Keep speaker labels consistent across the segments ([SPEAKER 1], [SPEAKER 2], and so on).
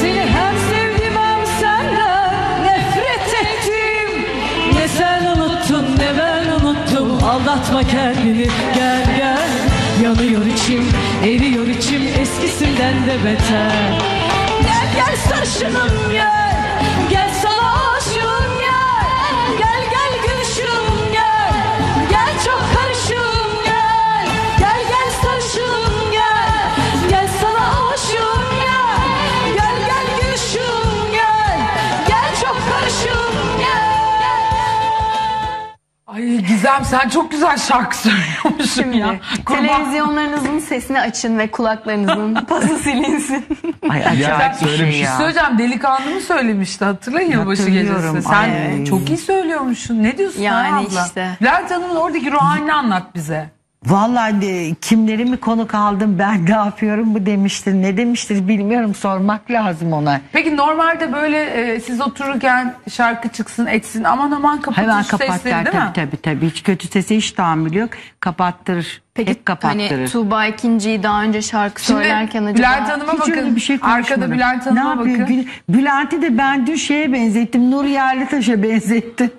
[SPEAKER 1] Seni her sevdim ama senle nefret ettim. Ne sen unuttum ne ben unuttum. Allah Anlatma kendini. Gel gel. Yanıyor içim eriyor içim. Eskisinden de beter. Gel gel sarışınım gel. Gel
[SPEAKER 2] Gizem sen çok güzel şarkı söylüyormuşsun ya. Kurban.
[SPEAKER 3] Televizyonlarınızın sesini açın ve kulaklarınızın pası silinsin.
[SPEAKER 4] Ay acayip bir şey
[SPEAKER 5] şey
[SPEAKER 4] ya.
[SPEAKER 2] Söyleyeceğim delikanlı mı söylemişti hatırlayın yılbaşı gecesi. Sen
[SPEAKER 4] ay.
[SPEAKER 2] çok iyi söylüyormuşsun. Ne diyorsun
[SPEAKER 3] Yani
[SPEAKER 2] abla?
[SPEAKER 3] işte.
[SPEAKER 2] Bülent Hanım'ın oradaki ruh halini anlat bize.
[SPEAKER 4] Vallahi de, kimleri mi konuk aldım ben ne yapıyorum bu demiştir. Ne demiştir bilmiyorum sormak lazım ona.
[SPEAKER 2] Peki normalde böyle e, siz otururken şarkı çıksın etsin aman aman kapatır
[SPEAKER 4] Hemen
[SPEAKER 2] sesleri
[SPEAKER 4] kapatlar
[SPEAKER 2] değil mi?
[SPEAKER 4] tabii tabii tabii. Hiç kötü sese hiç tahammül yok. Kapattırır.
[SPEAKER 3] Peki
[SPEAKER 4] Hep kapattırır.
[SPEAKER 3] hani Tuğba ikinciyi daha önce şarkı
[SPEAKER 2] Şimdi
[SPEAKER 3] söylerken acaba...
[SPEAKER 2] Bülent Hanım'a
[SPEAKER 4] Hiç
[SPEAKER 2] bakın.
[SPEAKER 4] öyle bir şey
[SPEAKER 2] Arkada
[SPEAKER 4] konuşmadım.
[SPEAKER 2] Bülent
[SPEAKER 4] Ne
[SPEAKER 2] Hanım'a
[SPEAKER 4] yapıyor?
[SPEAKER 2] bakın.
[SPEAKER 4] Gül- Bülent'i de ben dün şeye benzettim. Nur Yerlitaş'a benzettim.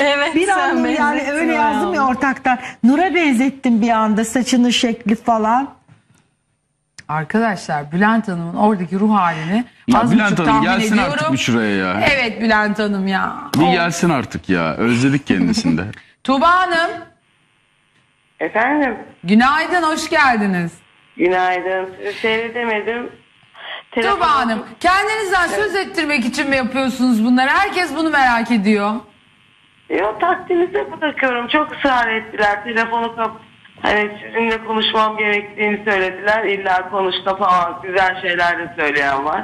[SPEAKER 3] Evet,
[SPEAKER 4] Bir
[SPEAKER 3] sen
[SPEAKER 4] an Nur Yerli
[SPEAKER 3] benzettin
[SPEAKER 4] öyle
[SPEAKER 3] bayağı
[SPEAKER 4] yazdım ya ortaktan. Nur'a benzettim bir anda saçının şekli falan.
[SPEAKER 2] Arkadaşlar Bülent Hanım'ın oradaki ruh halini
[SPEAKER 5] Ya
[SPEAKER 2] az
[SPEAKER 5] Bülent
[SPEAKER 2] buçuk
[SPEAKER 5] Hanım
[SPEAKER 2] tahmin
[SPEAKER 5] gelsin
[SPEAKER 2] ediyorum.
[SPEAKER 5] artık bir şuraya ya.
[SPEAKER 2] Evet Bülent Hanım ya.
[SPEAKER 5] Bir gelsin artık ya. Özledik kendisini de.
[SPEAKER 2] Tuğba Hanım
[SPEAKER 6] Efendim,
[SPEAKER 2] günaydın hoş geldiniz.
[SPEAKER 6] günaydın. Sizi seyredemedim. Telefon-
[SPEAKER 2] Tuğba Hanım kendinizden söz ettirmek için mi yapıyorsunuz bunları? Herkes bunu merak ediyor.
[SPEAKER 6] Yok takdinize bırakıyorum. Çok ısrar ettiler. Telefonu kap Hani sizinle konuşmam gerektiğini söylediler. İlla konuşta falan güzel şeyler de söyleyen var.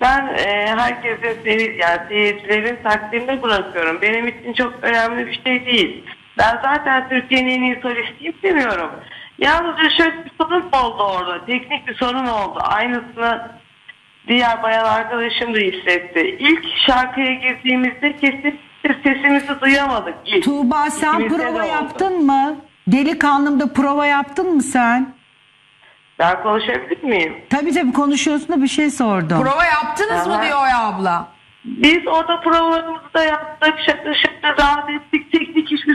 [SPEAKER 6] Ben e, herkese seyir, yani seyircilerin takdirine bırakıyorum. Benim için çok önemli bir şey değil. Ben zaten Türkiye'nin en iyi solistiyim demiyorum. Yalnızca şöyle bir sorun oldu orada. Teknik bir sorun oldu. Aynısını diğer bayan arkadaşım da hissetti. İlk şarkıya girdiğimizde kesinlikle sesimizi duyamadık. İlk.
[SPEAKER 4] Tuğba sen
[SPEAKER 6] İkimizde de
[SPEAKER 4] prova yaptın mı? Delikanlımda prova yaptın mı sen?
[SPEAKER 6] Ben konuşabilir miyim?
[SPEAKER 4] Tabii tabii konuşuyorsun da bir şey sordum.
[SPEAKER 2] Prova yaptınız mı
[SPEAKER 6] Aha.
[SPEAKER 2] diyor ya abla.
[SPEAKER 6] Biz orada provalarımızı da yaptık. Şakır şakır rahat ettik.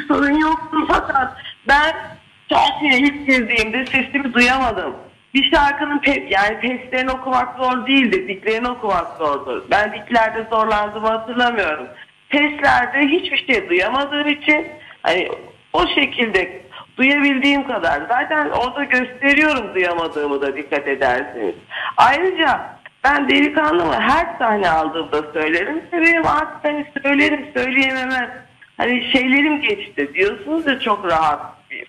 [SPEAKER 6] Sorun yoktu. Fakat ben şarkıya ilk girdiğimde sesimi duyamadım. Bir şarkının pe yani peslerini okumak zor değildir. Diklerini okumak zordur. Ben diklerde zorlandığımı hatırlamıyorum. Peslerde hiçbir şey duyamadığım için hani o şekilde duyabildiğim kadar. Zaten orada gösteriyorum duyamadığımı da dikkat ederseniz. Ayrıca ben delikanlımı her sahne aldığımda söylerim. Benim artık hani söylerim söyleyememem. Hani şeylerim geçti diyorsunuz da çok rahat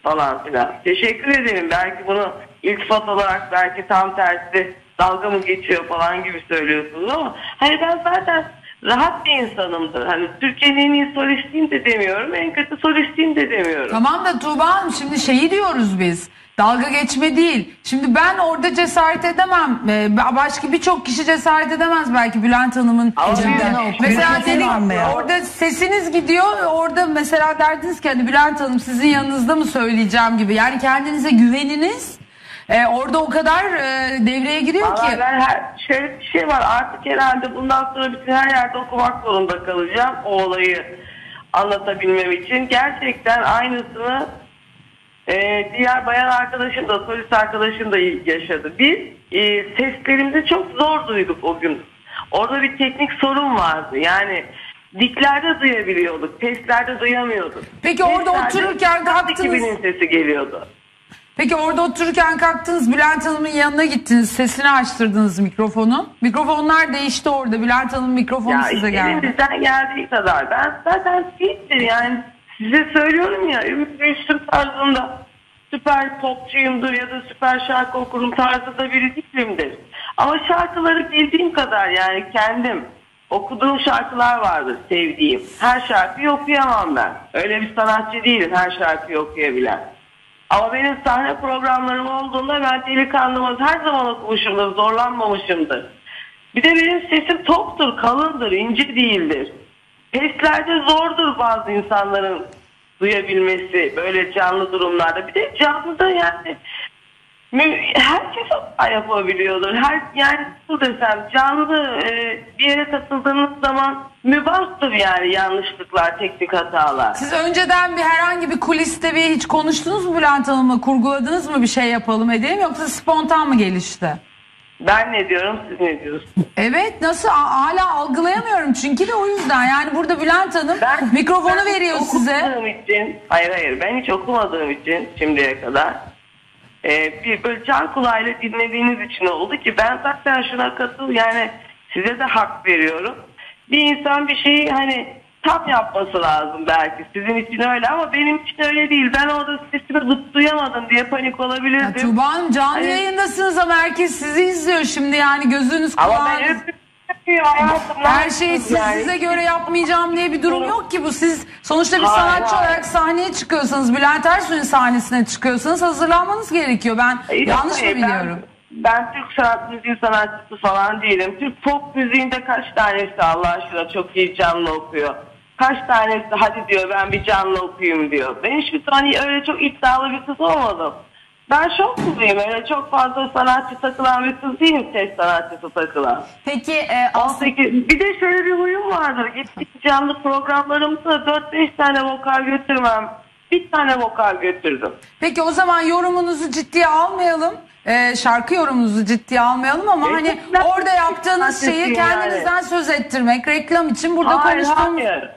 [SPEAKER 6] falan filan. Teşekkür ederim. Belki bunu iltifat olarak belki tam tersi dalga mı geçiyor falan gibi söylüyorsunuz ama hani ben zaten rahat bir insanımdır. Hani Türkiye'nin en iyi solistiyim de demiyorum. En kötü solistiyim de demiyorum.
[SPEAKER 2] Tamam da Tuğba Hanım şimdi şeyi diyoruz biz. Dalga geçme değil. Şimdi ben orada cesaret edemem. Ee, Başka birçok kişi cesaret edemez belki Bülent Hanım'ın içinde. Mesela dedik,
[SPEAKER 4] almaya.
[SPEAKER 2] orada sesiniz gidiyor. Orada mesela derdiniz ki hani Bülent Hanım sizin yanınızda mı söyleyeceğim gibi. Yani kendinize güveniniz e, orada o kadar e, devreye giriyor
[SPEAKER 6] Vallahi
[SPEAKER 2] ki.
[SPEAKER 6] ben her, şöyle bir şey var artık herhalde bundan sonra bütün her yerde okumak zorunda kalacağım o olayı anlatabilmem için. Gerçekten aynısını e, diğer bayan arkadaşım da solist arkadaşım da yaşadı. Biz e, seslerimizi çok zor duyduk o gün. Orada bir teknik sorun vardı yani diklerde duyabiliyorduk, peslerde duyamıyorduk.
[SPEAKER 2] Peki orada
[SPEAKER 6] Peslerde
[SPEAKER 2] otururken kalktınız.
[SPEAKER 6] 2000'in sesi geliyordu.
[SPEAKER 2] Peki orada otururken kalktınız Bülent Hanım'ın yanına gittiniz. Sesini açtırdınız mikrofonu. Mikrofonlar değişti orada. Bülent Hanım mikrofonu
[SPEAKER 6] Ya
[SPEAKER 2] size
[SPEAKER 6] işte
[SPEAKER 2] geldi.
[SPEAKER 6] elimizden geldiği kadar. Ben zaten değildir yani. Size söylüyorum ya Ümit Gülsüm tarzında süper popçuyumdur ya da süper şarkı okurum tarzında biri değilimdir. Ama şarkıları bildiğim kadar yani kendim okuduğum şarkılar vardır sevdiğim. Her şarkıyı okuyamam ben. Öyle bir sanatçı değilim her şarkıyı okuyabilen. Ama benim sahne programlarım olduğunda ben delikanlımız her zaman okumuşumdur, zorlanmamışımdır. Bir de benim sesim toktur, kalındır, ince değildir. Peslerde zordur bazı insanların duyabilmesi böyle canlı durumlarda. Bir de canlıda yani herkes yapabiliyordur. Her yani nasıl desem canlı e, bir yere katıldığınız zaman mübahtır yani yanlışlıklar, teknik hatalar.
[SPEAKER 2] Siz önceden bir herhangi bir kuliste bir hiç konuştunuz mu Bülent Hanım'la? Kurguladınız mı bir şey yapalım edelim yoksa spontan mı gelişti?
[SPEAKER 6] Ben ne diyorum siz ne diyorsunuz?
[SPEAKER 2] Evet nasıl hala algılayamıyorum çünkü de o yüzden yani burada Bülent Hanım mikrofonu
[SPEAKER 6] ben
[SPEAKER 2] veriyor
[SPEAKER 6] hiç
[SPEAKER 2] size.
[SPEAKER 6] Için, hayır hayır ben hiç okumadığım için şimdiye kadar e, bir böyle can kulağıyla dinlediğiniz için oldu ki ben zaten şuna katıl yani size de hak veriyorum. Bir insan bir şeyi hani tam yapması lazım belki sizin için öyle ama benim için öyle değil. Ben orada sesimi zıp duyamadım diye panik
[SPEAKER 2] Ya
[SPEAKER 6] olabilirdim.
[SPEAKER 2] Tuğba Hanım canlı
[SPEAKER 6] Hani-
[SPEAKER 2] yayındasınız ama herkes sizi izliyor şimdi yani gözünüz
[SPEAKER 6] ama ben
[SPEAKER 2] kulağınız.
[SPEAKER 6] Hayatım.
[SPEAKER 2] Her şeyi siz
[SPEAKER 6] yani.
[SPEAKER 2] size göre yapmayacağım diye bir durum yok ki bu. Siz sonuçta bir
[SPEAKER 6] Hayır,
[SPEAKER 2] sanatçı
[SPEAKER 6] hayır.
[SPEAKER 2] olarak sahneye çıkıyorsanız, Bülent Ersoy'un sahnesine çıkıyorsanız hazırlanmanız gerekiyor. Ben
[SPEAKER 6] Hayır,
[SPEAKER 2] yanlış mı
[SPEAKER 6] hayır,
[SPEAKER 2] biliyorum?
[SPEAKER 6] Ben, ben Türk sanat müziği sanatçısı falan değilim. Türk pop müziğinde kaç tanesi Allah aşkına çok iyi canlı okuyor. Kaç tanesi hadi diyor ben bir canlı okuyayım diyor. Ben hiçbir zaman öyle çok iddialı bir kız olmadım. Ben şok kızıyım. Öyle çok fazla sanatçı takılan bir kız değilim. Ses sanatçısı takılan.
[SPEAKER 3] Peki e, Aslı
[SPEAKER 6] 18, bir de şöyle bir huyum vardır. Gittik canlı programlarımda 4-5 tane vokal götürmem. Bir tane vokal götürdüm.
[SPEAKER 2] Peki o zaman yorumunuzu ciddiye almayalım. Ee, şarkı yorumunuzu ciddiye almayalım ama
[SPEAKER 6] E,
[SPEAKER 2] hani orada yaptığınız şeyi
[SPEAKER 6] yani.
[SPEAKER 2] kendinizden söz ettirmek, reklam için burada
[SPEAKER 6] hayır,
[SPEAKER 2] konuştuğumuz...
[SPEAKER 6] hayır.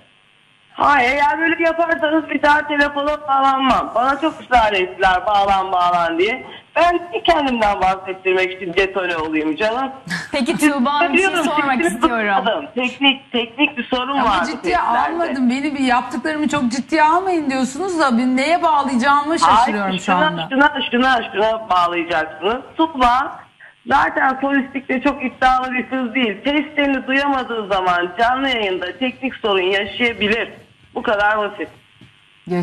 [SPEAKER 6] Hayır eğer böyle yaparsanız bir daha telefona bağlanmam. Bana çok ısrar ettiler bağlan bağlan diye. Ben bir kendimden bahsettirmek için detone olayım canım.
[SPEAKER 3] peki Tuğba Hanım bir şey
[SPEAKER 6] Biliyorum,
[SPEAKER 3] sormak istiyorum.
[SPEAKER 6] Teknik, teknik bir sorun
[SPEAKER 2] Ama
[SPEAKER 6] var.
[SPEAKER 2] ciddiye almadım. Beni bir yaptıklarımı çok ciddiye almayın diyorsunuz da ben neye bağlayacağımı şaşırıyorum
[SPEAKER 6] Hayır,
[SPEAKER 2] şu
[SPEAKER 6] şuna,
[SPEAKER 2] anda.
[SPEAKER 6] Şuna, şuna, şuna bağlayacaksınız. Tuğba zaten solistikte çok iddialı bir kız değil. Testlerini duyamadığı zaman canlı yayında teknik sorun yaşayabilir. Bu kadar basit.
[SPEAKER 2] Yaş-